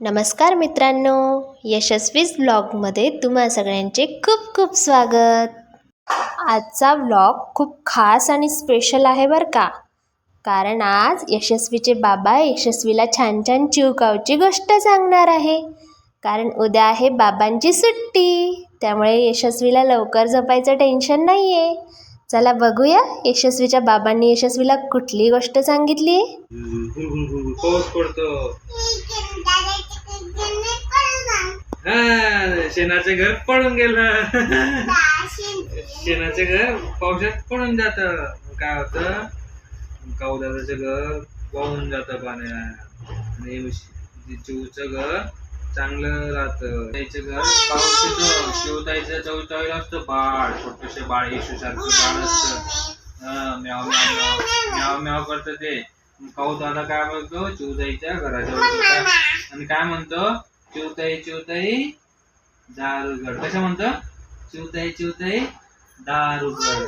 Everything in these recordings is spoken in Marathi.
नमस्कार मित्रांनो यशस्वीच ब्लॉगमध्ये तुम्हा सगळ्यांचे खूप खूप स्वागत. आजचा व्लॉग खूप खास आणि स्पेशल आहे बरं का? कारण आज यशस्वीचे बाबा यशस्वीला छान छान चिवकावची गोष्ट सांगणार आहे. कारण उद्या आहे बाबांची सुट्टी त्यामुळे यशस्वीला लवकर झोपायचं टेन्शन नाही आहे चला बघूया यशस्वीच्या बाबांनी यशस्वीला कुठली गोष्ट सांगितली आहे हा शेणाचे घर पडून गेलं. शेणाचे घर पावसात पडून जात. काय होतं? कावदाचं घर वाहून जात पाण्यात. आणि चिवचं घर चांगलं राहतं. त्याचं घर पाऊस येतो शिवताईचं चौताईला असतं बाळ. छोटसे बाळ येशू सारखं बाळ असतं. म्याव म्याव म्याव. म्याव करतं ते. काऊ दादा काय बोलतो? चिवताईच्या घराच्या आणि काय म्हणतो? चिवताई चिवताई दारुगड. कसं म्हणतो चिवताई चिवताई दारुगड.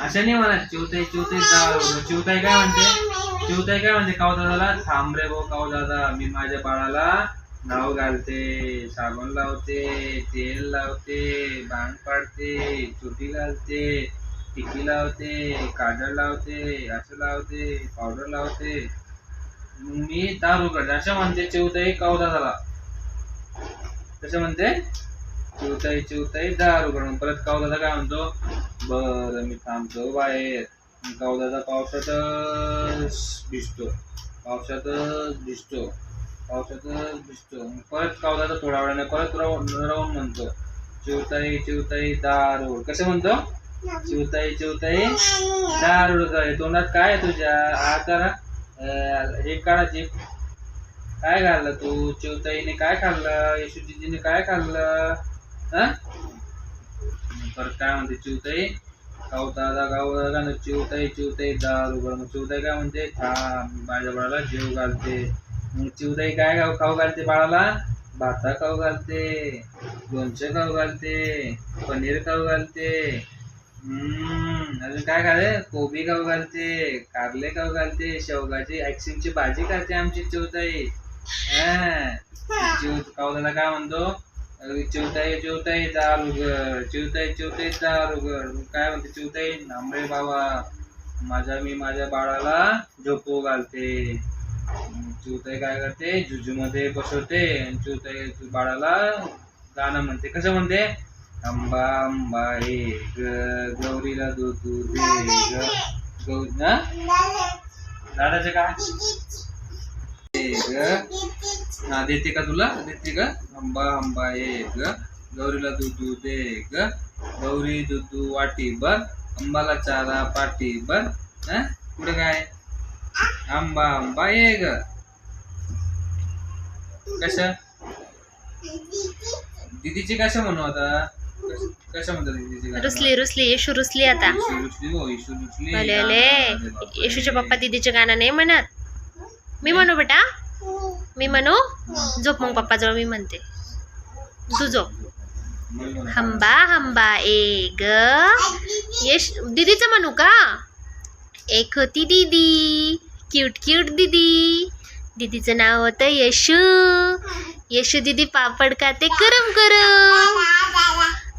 असं नाही म्हणत चिवताई चिवताई दारुगड. चिवताई काय म्हणते? चिवताई काय म्हणते काव दादाला? थांब रे भाऊ काव दादा. मी माझ्या बाळाला नाव घालते साबण लावते तेल लावते भांग पाडते चुटी घालते टिकी लावते काजळ लावते असं लावते पावडर लावते. मग मी दारुगड. करते असं म्हणते काव दादाला. कसं म्हणते चिवताई चिवताई दारू करून परत कावदादा काय म्हणतो बर मी थांबतो बाहेर. कावदाचा कावदादा पावसातच भिजतो. पावसातच भिजतो. पावसातच भिजतो. परत कावदादा थोडा वेळाने परत राहून राहून म्हणतो चिवताई चिवताई दारू. कसं म्हणतो? चिवताई चिवताई दारू. तोंडात काय आहे तुझ्या? आता हे काढा जीप काय खाल्लं तू? चिवताईने काय खाल्लं? येशू दिदीने काय खाल्लं? परत काय म्हणते चिवताई? गावतादा न चिवताई चिवताई दारू बरं मग चिवताई काय म्हणते? माझ्या बाळाला जेव घालते. मग चिवताई काय खाऊ खाऊ घालते बाळाला? भाता खाऊ घालते लोणचं खाऊ घालते पनीर खाऊ घालते. हम्म अजून काय खाते कोबी खाऊ घालते कारले खाऊ घालते शेवगाची ऍक्सिमची भाजी खाते आमची चिवताई. चिव कावदाला काय म्हणतो? चिवताई चिवताई दार उघड चिवताई चिवताई दार उघड काय म्हणते? चिवताई नांबरे बाबा. माझ्या मी माझ्या बाळाला झोपू घालते. चिवताई काय करते? जुजू मध्ये बसवते. आणि चिवताई बाळाला गाणं म्हणते. कसं म्हणते? आंबा आंबा हे ग. गौरीला दूध दूध दे ग. ना? दादाचे काय? ग हा देते का तुला? देते का? आंबा आंबा हे ग गौरीला दूध दूध दे ग गौरी दूध वाटी बर आंबाला चारा पाटी बर हा? पुढे काय? आंबा आंबा ये ग कस दीदीची कसं म्हणू आता? कस- कसं म्हणतात दीदीची? रुसली रुसली येशू रुसली आता. इशू रुचली हो. येशूच्या पप्पा दीदीचं गाणं नाही म्हणत. मी म्हणू बेटा? मी म्हणू? झोप मग पप्पाजवळ मी म्हणते. तू झोप हंबा हंबा ए ग. यश दीदीचं म्हणू का? एक होती दीदी क्यूट क्यूट दीदी. दीदीचं नाव होतं यशू. यशू दीदी पापड खाते करम करम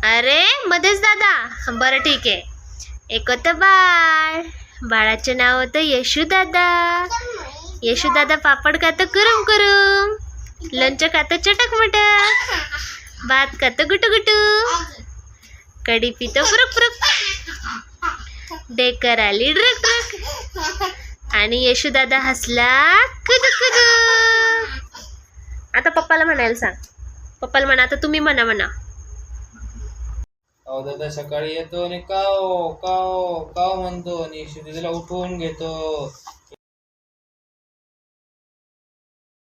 अरे मध्येच दादा. बरं ठीक आहे. एक होतं बाळ. बाळाचं नाव होतं यशू दादा. यशू पापड खातं कुरुम कुरुम लोणचं खातं चटक मटक. भात खातं गुटू गुटू. कडी पितो फुरक फुरक डेकर आली ड्रक ड्रक. आणि यशू हसला कुदू कुदू आता पप्पाला म्हणायला सांग. पप्पाला म्हणा आता तुम्ही म्हणा म्हणा. अहो दादा सकाळी येतो आणि काव काव काव म्हणतो आणि दिदीला उठवून घेतो.